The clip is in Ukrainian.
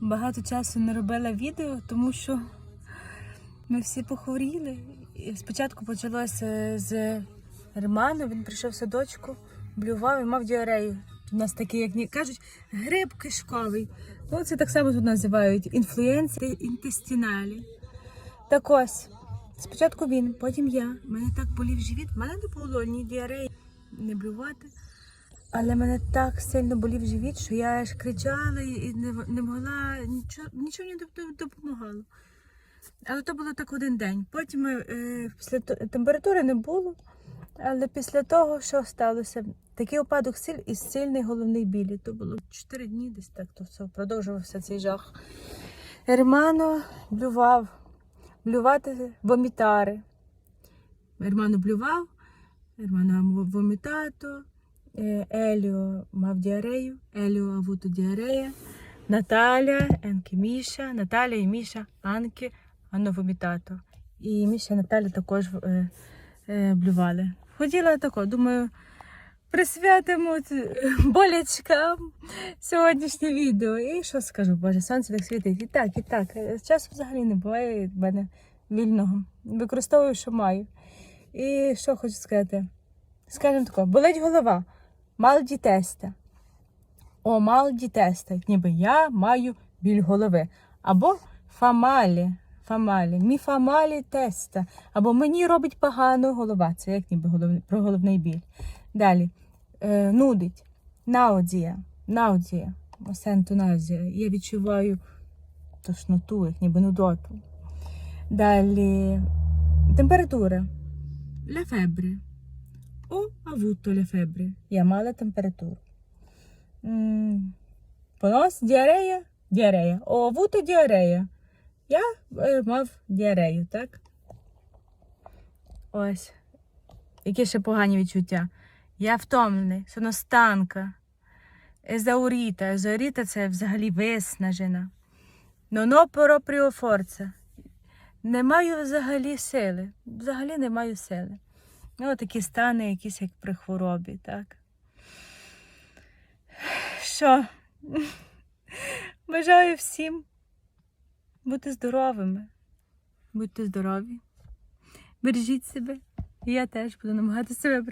багато часу не робила відео, тому що ми всі похворіли. Спочатку почалося з Роману, він прийшов в садочку, блював і мав діарею. У нас такий, як ні- кажуть, гриб кишковий. Ну, це так само тут називають інфлюенція інтестіналі. Так ось, спочатку він, потім я. Мене так болів живіт, в мене не було ні діареї, не блювати. Але мене так сильно болів живіт, що я аж кричала і не, не могла, нічого, нічого не допомагало. Але то було так один день. Потім е, після температури не було. Але після того, що сталося, такий опадок сил і сильний головний біль. То було 4 дні десь так, то все продовжувався цей жах. Ермано блював, блювати вомітари. Ермано блював, Ермано вомітато, Еліо мав діарею, Еліо авуто діарея, Наталя, Енкі Міша, Наталя і Міша, Анки, Анно вомітато. І Міша і Наталя також е, е, блювали. Хотіла тако, думаю, присвятимо болячкам сьогоднішнє відео. І що скажу, Боже, сонце так світить. І так, і так. Е, Часу взагалі не буває в мене вільного. Використовую, що маю. І що хочу сказати? Скажемо тако, болить голова, мал ді теста. О, мал ді теста, ніби я маю біль голови. Або фамалі, фамалі, мі фамалі теста. Або мені робить погано голова. Це як ніби головний, про головний біль. Далі. Е, нудить. Наудія. Наудія. Осентоназія. Я відчуваю тошноту, як ніби нудоту. Далі. Температура. Ля фебре. О, авуто ля фебре. Я мала температуру. Понос, діарея, діарея. О, авуто діарея. Я мав діарею, так? Ось. Які ще погані відчуття. Я втомлений, соностанка. Езауріта. Езауріта це взагалі виснажена. Ноно пропріо форца. Не маю взагалі сили. Взагалі не маю сили. Ну, такі стани, якісь як при хворобі, так? Що? Бажаю всім бути здоровими. Будьте здорові. Бережіть себе. І я теж буду намагатися себе.